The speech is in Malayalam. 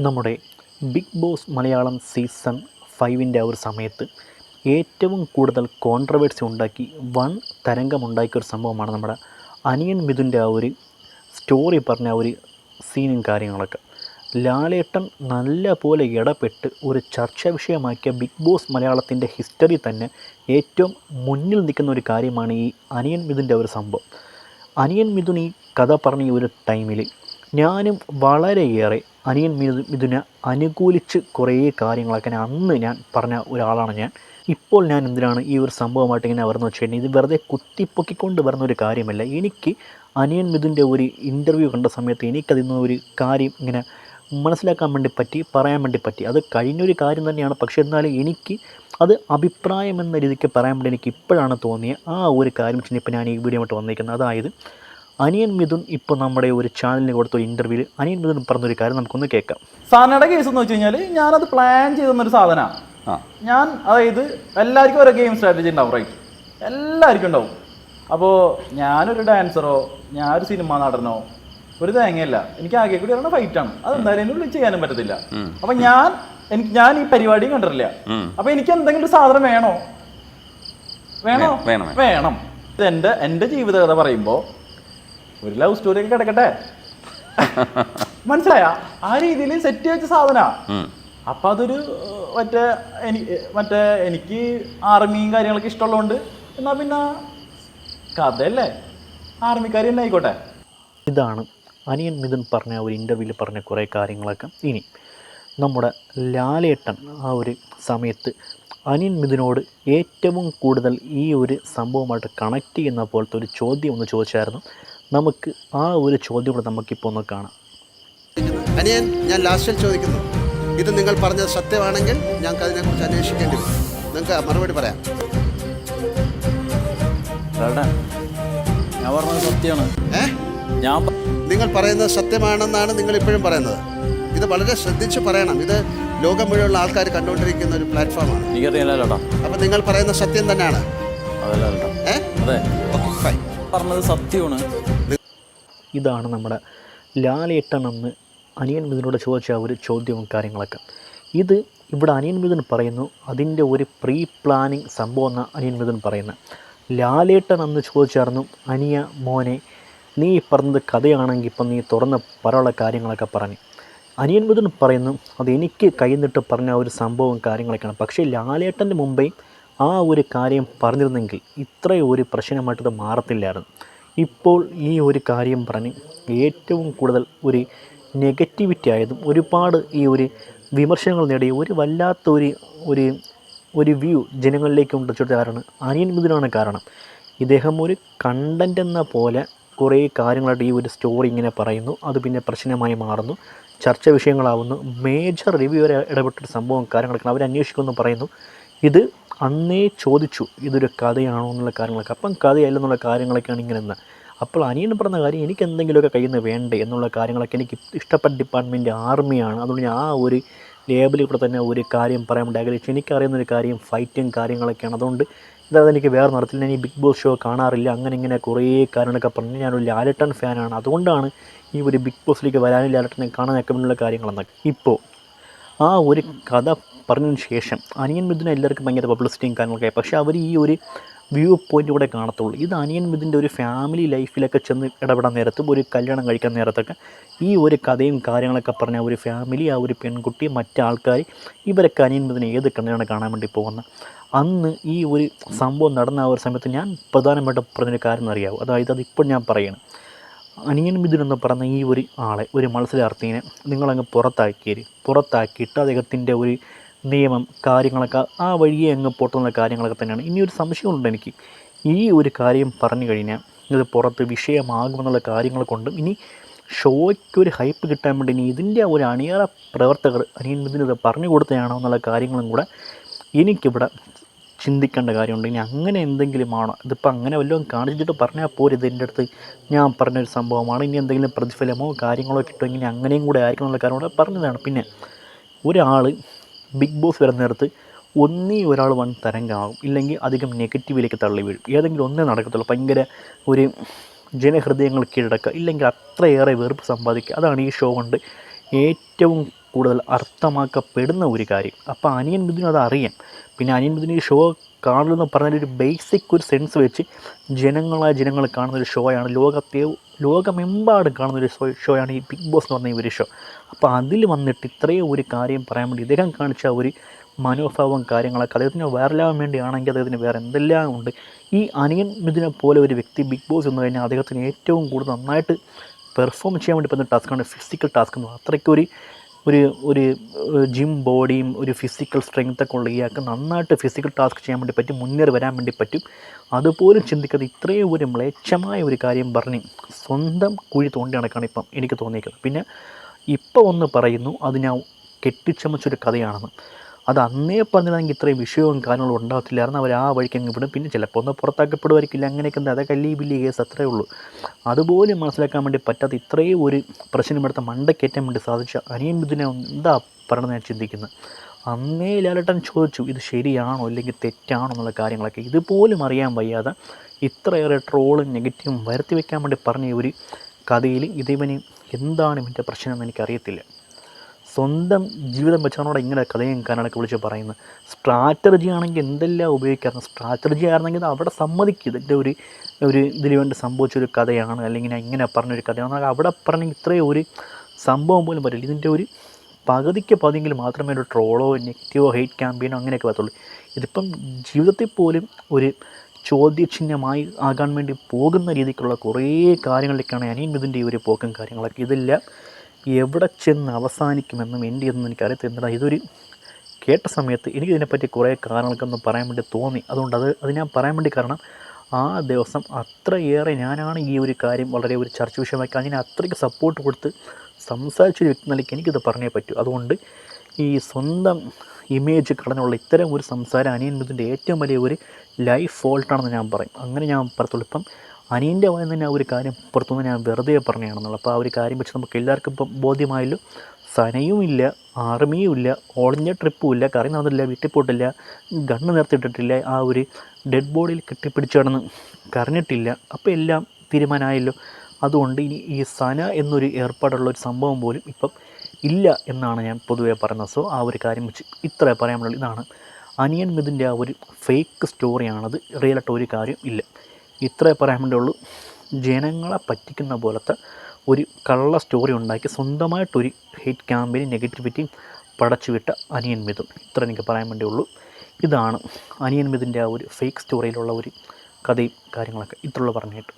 നമ്മുടെ ബിഗ് ബോസ് മലയാളം സീസൺ ഫൈവിന്റെ ആ ഒരു സമയത്ത് ഏറ്റവും കൂടുതൽ കോൺട്രവേഴ്സി ഉണ്ടാക്കി വൺ തരംഗമുണ്ടാക്കിയ ഒരു സംഭവമാണ് നമ്മുടെ അനിയൻ മിഥുന്റെ ആ ഒരു സ്റ്റോറി പറഞ്ഞ ആ ഒരു സീനും കാര്യങ്ങളൊക്കെ. ലാലേട്ടൻ നല്ല പോലെ ഇടപെട്ട് ഒരു ചർച്ചാ വിഷയമാക്കിയ ബിഗ് ബോസ് മലയാളത്തിന്റെ ഹിസ്റ്ററി തന്നെ ഏറ്റവും മുന്നിൽ നിൽക്കുന്ന ഒരു കാര്യമാണ് ഈ അനിയൻ മിഥുന്റെ ഒരു സംഭവം. അനിയൻ മിഥുൻ ഈ കഥ പറഞ്ഞ ഒരു ടൈമിൽ ഞാനും വളരെയേറെ അനിയൻ മിഥു മിഥുനെ അനുകൂലിച്ച് കുറേ കാര്യങ്ങളൊക്കെ ഞാൻ അന്ന് ഞാൻ പറഞ്ഞ ഒരാളാണ് ഞാൻ. ഇപ്പോൾ ഞാൻ എന്തിനാണ് ഈ ഒരു സംഭവമായിട്ട് ഇങ്ങനെ വരുന്നത് വെച്ച് ഇത് വെറുതെ കുത്തിപ്പൊക്കിക്കൊണ്ട് വരുന്ന ഒരു കാര്യമല്ല. എനിക്ക് അനിയൻ മിഥുന്റെ ഒരു ഇന്റർവ്യൂ കണ്ട സമയത്ത് എനിക്കതിൽ നിന്ന് ഒരു കാര്യം ഇങ്ങനെ മനസ്സിലാക്കാൻ വേണ്ടി പറ്റി പറയാൻ വേണ്ടി പറ്റി. അത് കഴിഞ്ഞൊരു കാര്യം തന്നെയാണ്. പക്ഷേ എന്നാലും എനിക്ക് അത് അഭിപ്രായം എന്ന രീതിക്ക് പറയാൻ വേണ്ടി എനിക്ക് ഇപ്പോഴാണ് തോന്നിയ ആ ഒരു കാര്യം വെച്ചാൽ ഇപ്പോൾ ഞാൻ ഈ വീഡിയോ ആയിട്ട് വന്നിരിക്കുന്നത്. അതായത് അനിയൻ മിഥുൻ ഇപ്പോൾ നമ്മുടെ ഒരു ചാനലിന് കൊടുത്ത ഒരു ഇന്റർവ്യൂവിൽ അനിയൻ മിഥുൻ പറഞ്ഞൊരു കാര്യം നമുക്കൊന്ന് കേൾക്കാം. സാധനയുടെ കേസ് എന്ന് വെച്ച് കഴിഞ്ഞാൽ ഞാനത് പ്ലാൻ ചെയ്തെന്നൊരു സാധനമാണ്. ഞാൻ അതായത് എല്ലാവർക്കും ഓരോ ഗെയിം സ്ട്രാറ്റജി ഉണ്ടാവും റൈറ്റ് എല്ലാവർക്കും ഉണ്ടാവും. അപ്പോൾ ഞാനൊരു ഡാൻസറോ ഞാനൊരു സിനിമാ നടനോ ഒരു തേങ്ങയല്ല. എനിക്ക് ആകെ കൂടി പറഞ്ഞ ഫൈറ്റാണ് അതെന്തായാലും എന്നെ വിളിച്ച് ചെയ്യാനും പറ്റത്തില്ല. അപ്പൊ ഞാൻ എനിക്ക് ഞാൻ ഈ പരിപാടിയും കണ്ടിട്ടില്ല. അപ്പൊ എനിക്ക് എന്തെങ്കിലും ഒരു സാധനം വേണോ? വേണോ? വേണം. എന്റെ എന്റെ എന്റെ ജീവിതകഥ പറയുമ്പോൾ ഒരു ലവ് സ്റ്റോറി ഒക്കെ കിടക്കട്ടെ. മനസ്സിലായ? ആ രീതിയിൽ സെറ്റ് വെച്ച സാധന. അപ്പൊ അതൊരു മറ്റേ എനിക്ക് മറ്റേ എനിക്ക് ആർമിയും കാര്യങ്ങളൊക്കെ ഇഷ്ടമുള്ളതുകൊണ്ട് എന്നാ പിന്നെ കഥയല്ലേ? ആർമിക്കാരി തന്നെ ആയിക്കോട്ടെ. ഇതാണ് അനിയൻ മിഥുൻ പറഞ്ഞ ഒരു ഇന്റർവ്യൂവിൽ പറഞ്ഞ കുറേ കാര്യങ്ങളൊക്കെ. ഇനി നമ്മുടെ ലാലേട്ടൻ ആ ഒരു സമയത്ത് അനിയൻ മിഥുനോട് ഏറ്റവും കൂടുതൽ ഈ ഒരു സംഭവമായിട്ട് കണക്ട് ചെയ്യുന്ന പോലത്തെ ഒരു ചോദ്യം ഒന്ന് ചോദിച്ചായിരുന്നു. നമുക്ക് ആ ഒരു ചോദ്യം കൂടെ നമുക്കിപ്പോൾ ഒന്ന് കാണാം. അനിയൻ ഞാൻ ലാസ്റ്റിൽ ചോദിക്കുന്നു. ഇത് നിങ്ങൾ പറഞ്ഞത് സത്യമാണെങ്കിൽ ഞങ്ങൾക്ക് അതിനെക്കുറിച്ച് അന്വേഷിക്കേണ്ടി വരും. നിങ്ങൾക്ക് മറുപടി പറയാം. ഞാൻ പറഞ്ഞത് സത്യമാണ്. ഏ? ഞാൻ നിങ്ങൾ പറയുന്നത് സത്യമാണെന്നാണ് നിങ്ങൾ ഇപ്പോഴും പറയുന്നത്. ഇത് വളരെ ശ്രദ്ധിച്ച് പറയണം. ഇത് ലോകം മുഴുവനുള്ള ആൾക്കാർ കണ്ടുകൊണ്ടിരിക്കുന്ന ഒരു പ്ലാറ്റ്ഫോമാണ്. എനിക്കറിയില്ല ചേട്ടാ അപ്പം നിങ്ങൾ പറയുന്ന സത്യം തന്നെയാണ്. പറഞ്ഞത് സത്യമാണ്. ഇതാണ് നമ്മുടെ ലാലേട്ടൻ അന്ന് അനിയൻ മിഥുനോട് ചോദിച്ച ഒരു ചോദ്യവും കാര്യങ്ങളൊക്കെ. ഇത് ഇവിടെ അനിയൻ മിഥുൻ പറയുന്നു അതിന്റെ ഒരു പ്രീ പ്ലാനിങ് സംഭവം എന്ന അനിയൻ മിഥുൻ പറയുന്നത്. ലാലേട്ടൻ അന്ന് ചോദിച്ചായിരുന്നു അനിയ മോനെ നീ പറഞ്ഞത് കഥയാണെങ്കിൽ ഇപ്പം നീ തുറന്ന് പലയുള്ള കാര്യങ്ങളൊക്കെ പറഞ്ഞു. അനിയൻ മിഥുൻ പറയുന്നു അത് എനിക്ക് കൈന്നിട്ട് പറഞ്ഞ ഒരു സംഭവം കാര്യങ്ങളൊക്കെയാണ്. പക്ഷേ ലാലേട്ടന്റെ മുമ്പേ ആ ഒരു കാര്യം പറഞ്ഞിരുന്നെങ്കിൽ ഇത്രയും ഒരു പ്രശ്നമായിട്ടത് മാറത്തില്ലായിരുന്നു. ഇപ്പോൾ ഈ ഒരു കാര്യം പറഞ്ഞ് ഏറ്റവും കൂടുതൽ ഒരു നെഗറ്റിവിറ്റി ആയതും ഒരുപാട് ഈ ഒരു വിമർശനങ്ങൾ നേടിയ ഒരു വല്ലാത്ത ഒരു ഒരു ഒരു വ്യൂ ജനങ്ങളിലേക്ക് ഉണ്ടെച്ചിട്ട് കാരണം അനിയൻ മിഥുനാണ് കാരണം. ഇദ്ദേഹം ഒരു കണ്ടന്റ് എന്ന പോലെ കുറേ കാര്യങ്ങളായിട്ട് ഈ ഒരു സ്റ്റോറി ഇങ്ങനെ പറയുന്നു. അത് പിന്നെ പ്രശ്നമായി മാറുന്നു. ചർച്ച വിഷയങ്ങളാവുന്നു. മേജർ റിവ്യൂ വരെ ഇടപെട്ടൊരു സംഭവം കാര്യങ്ങളൊക്കെ അവർ പറയുന്നു. ഇത് അന്നേ ചോദിച്ചു ഇതൊരു കഥയാണോ? എന്നുള്ള കാര്യങ്ങളൊക്കെ. അപ്പം കഥയല്ല എന്നുള്ള കാര്യങ്ങളൊക്കെയാണ് ഇങ്ങനെ എന്ന് അപ്പോൾ അനിയൻ പറഞ്ഞ കാര്യം എനിക്ക് എന്തെങ്കിലുമൊക്കെ കയ്യിൽ നിന്ന് വേണ്ടേ? എന്നുള്ള കാര്യങ്ങളൊക്കെ എനിക്ക് ഇഷ്ടപ്പെട്ട ഡിപ്പാർട്ട്മെന്റ് ആർമിയാണ് അതുകൊണ്ട് ആ ഒരു ലേബലിൽ കൂടെ തന്നെ ഒരു കാര്യം പറയാൻ ആഗ്രഹിച്ചു. എനിക്കറിയുന്ന ഒരു കാര്യം ഫൈറ്റും കാര്യങ്ങളൊക്കെയാണ്. അതുകൊണ്ട് ഇതായത് എനിക്ക് വേറെ നടത്തില്ല ഞാൻ ഈ ബിഗ് ബോസ് ഷോ കാണാറില്ല. അങ്ങനെ ഇങ്ങനെ കുറേ കാര്യങ്ങളൊക്കെ പറഞ്ഞ് ഞാനൊരു ലാലട്ടൻ ഫാനാണ് അതുകൊണ്ടാണ് ഈ ഒരു ബിഗ് ബോസിലേക്ക് വരാനും ലാലട്ടനെ കാണാനൊക്കെ ഉള്ള കാര്യങ്ങളെന്നൊക്കെ. ഇപ്പോൾ ആ ഒരു കഥ പറഞ്ഞതിന് ശേഷം അനിയൻ മിഥുന എല്ലാവർക്കും ഭയങ്കര പബ്ലിസിറ്റിയും കാര്യങ്ങളൊക്കെ. പക്ഷേ അവർ ഈ ഒരു വ്യൂ പോയിന്റ് കൂടെ കാണത്തുള്ളൂ. ഇത് അനിയൻ മിഥുന്റെ ഒരു ഫാമിലി ലൈഫിലൊക്കെ ചെന്ന് ഇടപെടാൻ നേരത്തും ഒരു കല്യാണം കഴിക്കാൻ നേരത്തൊക്കെ ഈ ഒരു കഥയും കാര്യങ്ങളൊക്കെ പറഞ്ഞ ഒരു ഫാമിലി ആ ഒരു പെൺകുട്ടി മറ്റാൾക്കാർ ഇവരൊക്കെ അനിയൻ മിഥുനെ ഏത് കണ്ണിലാണ് കാണാൻ വേണ്ടി പോകുന്നത് അന്ന് ഈ ഒരു സംഭവം നടന്ന ആ ഒരു സമയത്ത് ഞാൻ പ്രധാനമായിട്ടും പറഞ്ഞൊരു കാര്യം അറിയാവും. അതായത് അതിപ്പോൾ ഞാൻ പറയുന്നത് അനിയൻ മിഥുൻ എന്ന് പറഞ്ഞ ഈ ഒരു ആളെ ഒരു മത്സരാർത്ഥിനെ നിങ്ങളങ്ങ് പുറത്താക്കിയത് പുറത്താക്കിയിട്ട് അദ്ദേഹത്തിന്റെ ഒരു നിയമം കാര്യങ്ങളൊക്കെ ആ വഴിയെ അങ്ങ് പൊട്ടുന്ന കാര്യങ്ങളൊക്കെ തന്നെയാണ്. ഇനി ഒരു സംശയമുണ്ട് എനിക്ക്. ഈ ഒരു കാര്യം പറഞ്ഞു കഴിഞ്ഞാൽ ഇത് പുറത്ത് വിഷയമാകുമെന്നുള്ള കാര്യങ്ങൾ കൊണ്ടും ഇനി ഷോയ്ക്ക് ഒരു ഹൈപ്പ് കിട്ടാൻ വേണ്ടി ഇനി ഇതിന്റെ ഒരു അണിയറ പ്രവർത്തകർ ഇത് പറഞ്ഞു കൊടുത്തതാണോ എന്നുള്ള കാര്യങ്ങളും കൂടെ എനിക്കിവിടെ ചിന്തിക്കേണ്ട കാര്യമുണ്ട്. ഇനി അങ്ങനെ എന്തെങ്കിലും ആണോ ഇതിപ്പോൾ അങ്ങനെ വല്ലതും കാണിച്ചിട്ട് പറഞ്ഞാൽ പോരെ ഇതിന്റെ അടുത്ത്? ഞാൻ പറഞ്ഞൊരു സംഭവമാണ്. ഇനി എന്തെങ്കിലും പ്രതിഫലമോ കാര്യങ്ങളോ കിട്ടുമെങ്കിൽ അങ്ങനെയും കൂടെ ആയിരിക്കും എന്നുള്ള കാര്യം കൂടെ പറഞ്ഞതാണ്. പിന്നെ ഒരാൾ ബിഗ് ബോസ് വരുന്ന നേരത്ത് ഒന്നേ ഒരാൾ വൺ തരംഗമാകും. ഇല്ലെങ്കിൽ അധികം നെഗറ്റീവിലേക്ക് തള്ളി വീഴും. ഏതെങ്കിലും ഒന്നേ നടക്കത്തുള്ളൂ. ഭയങ്കര ഒരു ജനഹൃദയങ്ങൾ കീഴടക്കുക. ഇല്ലെങ്കിൽ അത്രയേറെ വെറുപ്പ് സമ്പാദിക്കുക. അതാണ് ഈ ഷോ കൊണ്ട് ഏറ്റവും കൂടുതൽ അർത്ഥമാക്കപ്പെടുന്ന ഒരു കാര്യം. അപ്പോൾ അനിയൻ ബുദ്ധിനും അത് അറിയാം. പിന്നെ അനിയൻ ബുദ്ധിന് ഈ ഷോ കാണുമെന്ന് പറഞ്ഞാൽ ഒരു ബേസിക് ഒരു സെൻസ് വെച്ച് ജനങ്ങളായ ജനങ്ങൾ കാണുന്ന ഒരു ഷോയാണ് ലോകത്തെ ലോകമെമ്പാടും കാണുന്ന ഒരു ഷോ ഷോയാണ് ഈ ബിഗ് ബോസ് എന്ന് പറഞ്ഞ ഒരു ഷോ അപ്പോൾ അതിൽ വന്നിട്ട് ഇത്രയും ഒരു കാര്യം പറയാൻ വേണ്ടി ഇദ്ദേഹം കാണിച്ച ഒരു മനോഭാവം കാര്യങ്ങളൊക്കെ അദ്ദേഹത്തിന് വൈറലാവാൻ വേണ്ടിയാണെങ്കിൽ അദ്ദേഹത്തിന് വേറെ എന്തെല്ലാം ഉണ്ട്? ഈ അനിയൻ മിഥുനെ പോലെ ഒരു വ്യക്തി ബിഗ് ബോസ് എന്ന് കഴിഞ്ഞാൽ അദ്ദേഹത്തിന് ഏറ്റവും കൂടുതൽ നന്നായിട്ട് പെർഫോം ചെയ്യാൻ വേണ്ടി പറ്റുന്ന ടാസ്ക്കാണ് ഫിസിക്കൽ ടാസ്ക് എന്ന് അത്രയ്ക്കൊരു ഒരു ഒരു ജിം ബോഡിയും ഒരു ഫിസിക്കൽ സ്ട്രെങ്ത്തൊക്കെ ഉള്ള ഇയാൾക്ക് നന്നായിട്ട് ഫിസിക്കൽ ടാസ്ക് ചെയ്യാൻ വേണ്ടി പറ്റും മുന്നേറി വരാൻ വേണ്ടി പറ്റും. അതുപോലും ചിന്തിക്കാതെ ഇത്രയും ഒരു മ്ലേച്ഛമായ ഒരു കാര്യം പറഞ്ഞ് സ്വന്തം കുഴി തോണ്ടി നടക്കാണ് ഇപ്പം എനിക്ക് തോന്നിയിരിക്കുന്നത് പിന്നെ ഇപ്പോൾ ഒന്ന് പറയുന്നു അത് ഞാൻ കെട്ടിച്ചമച്ചൊരു കഥയാണെന്ന്. അത് അന്നേ പറഞ്ഞിരുന്നെങ്കിൽ ഇത്രയും വിഷയവും കാര്യങ്ങളും ഉണ്ടാകത്തില്ലായിരുന്നു അവർ ആ വഴിക്ക് അങ്ങ് വിടും. പിന്നെ ചിലപ്പോൾ ഒന്ന് പുറത്താക്കപ്പെടുമായിരിക്കില്ല. അങ്ങനെയൊക്കെ എന്താ അതൊക്കെ അല്ലീ വലിയ കേസ് അത്രേ ഉള്ളൂ. അതുപോലെ മനസ്സിലാക്കാൻ വേണ്ടി പറ്റാത്ത ഇത്രയും ഒരു പ്രശ്നം ഇവിടുത്തെ മണ്ടക്കയറ്റാൻ വേണ്ടി സാധിച്ച അനിയൻ ഇതിനെ എന്താ പറയണമെന്ന് ഞാൻ ചിന്തിക്കുന്നത്? അന്നേ ലാലട്ടൻ ചോദിച്ചു ഇത് ശരിയാണോ അല്ലെങ്കിൽ തെറ്റാണോ എന്നുള്ള കാര്യങ്ങളൊക്കെ? ഇതുപോലും അറിയാൻ വയ്യാതെ ഇത്രയേറെ ട്രോളും നെഗറ്റീവും വരുത്തി വെക്കാൻ വേണ്ടി പറഞ്ഞ ഒരു കഥയിൽ ഇതിവന് എന്താണ് ഇവന്റെ പ്രശ്നം എന്ന് എനിക്കറിയത്തില്ല. സ്വന്തം ജീവിതം വെച്ചവനോട് ഇങ്ങനെ കഥയും കാരണമൊക്കെ വിളിച്ച് പറയുന്നത്. സ്ട്രാറ്റജി ആണെങ്കിൽ എന്തെല്ലാം ഉപയോഗിക്കാറുണ്ട് സ്ട്രാറ്റജി ആയിരുന്നെങ്കിൽ അവിടെ സമ്മതിക്കും. ഇതിന്റെ ഒരു ഒരു ഇതിന് വേണ്ടി സംഭവിച്ചൊരു കഥയാണ്. അല്ലെങ്കിൽ ഇങ്ങനെ പറഞ്ഞൊരു കഥയാണ്. അവിടെ പറഞ്ഞെങ്കിൽ ഇത്രയും ഒരു സംഭവം പോലും പറ്റില്ല ഇതിന്റെ ഒരു പകുതിക്ക് പകുതിയെങ്കിലും മാത്രമേ ഒരു ട്രോളോ നെഗറ്റീവോ ഹെയ്റ്റ് ക്യാമ്പയിനോ അങ്ങനെയൊക്കെ വരത്തുള്ളൂ. ഇതിപ്പം ജീവിതത്തിൽ പോലും ഒരു ചോദ്യചിഹ്നമായി ആകാൻ വേണ്ടി പോകുന്ന രീതിക്കുള്ള കുറേ കാര്യങ്ങളിലേക്കാണ് അനിയൻ ഇതിന്റെ ഒരു പോക്കും കാര്യങ്ങളൊക്കെ. ഇതെല്ലാം എവിടെ ചെന്ന് അവസാനിക്കുമെന്നും എന്റെ ഒന്നും എനിക്കറിയത്തില്ല ഇതൊരു കേട്ട സമയത്ത് എനിക്കിതിനെപ്പറ്റി കുറേ കാരണങ്ങൾക്കൊന്നും പറയാൻ വേണ്ടി തോന്നി. അതുകൊണ്ട് അത് അത് ഞാൻ പറയാൻ വേണ്ടി കാരണം ആ ദിവസം അത്രയേറെ ഞാനാണ് ഈ ഒരു കാര്യം വളരെ ഒരു ചർച്ച വിഷയമാക്കി അതിനെ അത്രയ്ക്ക് സപ്പോർട്ട് കൊടുത്ത് സംസാരിച്ചൊരു വ്യക്തി നിലയ്ക്ക് എനിക്കിത് പറഞ്ഞേ പറ്റൂ. അതുകൊണ്ട് ഈ സ്വന്തം ഇമേജ് കടന്നുള്ള ഇത്തരം ഒരു സംസാരം അനിയൻ ഏറ്റവും വലിയ ഒരു ലൈഫ് ഫോൾട്ടാണെന്ന് ഞാൻ പറയും. അങ്ങനെ ഞാൻ പറയത്തുള്ളൂ. ഇപ്പം അനിയന്റെ വായിൽ തന്നെ ആ ഒരു കാര്യം പുറത്തുനിന്ന് ഞാൻ വെറുതെ പറഞ്ഞതാണെന്നുള്ളത്. അപ്പോൾ ആ ഒരു കാര്യം വെച്ച് നമുക്ക് എല്ലാവർക്കും ഇപ്പം ബോധ്യമായല്ലോ. സനയും ഇല്ല ആർമിയും ഇല്ല ഓൾ ട്രിപ്പും ഇല്ല കറി നടന്നില്ല വീട്ടിൽ പോയിട്ടില്ല ഗണ്ണ് നിർത്തിയിട്ടിട്ടില്ല ആ ഒരു ഡെഡ് ബോഡിയിൽ കെട്ടിപ്പിടിച്ചാണെന്ന് കിടന്ന് കരഞ്ഞിട്ടില്ല. അപ്പോൾ എല്ലാം തീരുമാനമായല്ലോ. അതുകൊണ്ട് ഇനി ഈ സന എന്നൊരു ഏർപ്പാടുള്ള ഒരു സംഭവം പോലും ഇപ്പം ഇല്ല എന്നാണ് ഞാൻ പൊതുവെ പറയുന്നത്. സോ ആ ഒരു കാര്യം വെച്ച് ഇത്ര പറയാനുള്ളത് ഇതാണ് അനിയൻ മിഥുന്റെ ആ ഒരു ഫേക്ക് സ്റ്റോറിയാണത് റിയലായിട്ട് ഒരു കാര്യം ഇല്ല. ഇത്രേ പറയാൻ വേണ്ടിയുള്ളൂ ജനങ്ങളെ പറ്റിക്കുന്ന പോലത്തെ ഒരു കള്ള സ്റ്റോറി ഉണ്ടാക്കി സ്വന്തമായിട്ടൊരു ഹെയ്റ്റ് ക്യാമ്പയിനും നെഗറ്റിവിറ്റിയും പടച്ചുവിട്ട അനിയൻ മിഥുൻ. ഇത്ര എനിക്ക് പറയാൻ വേണ്ടിയുള്ളൂ ഇതാണ് അനിയൻ മിഥുന്റെ ആ ഒരു ഫേക്ക് സ്റ്റോറിയിലുള്ള ഒരു കഥയും കാര്യങ്ങളൊക്കെ. ഇത്രയുള്ള പറഞ്ഞിട്ട്.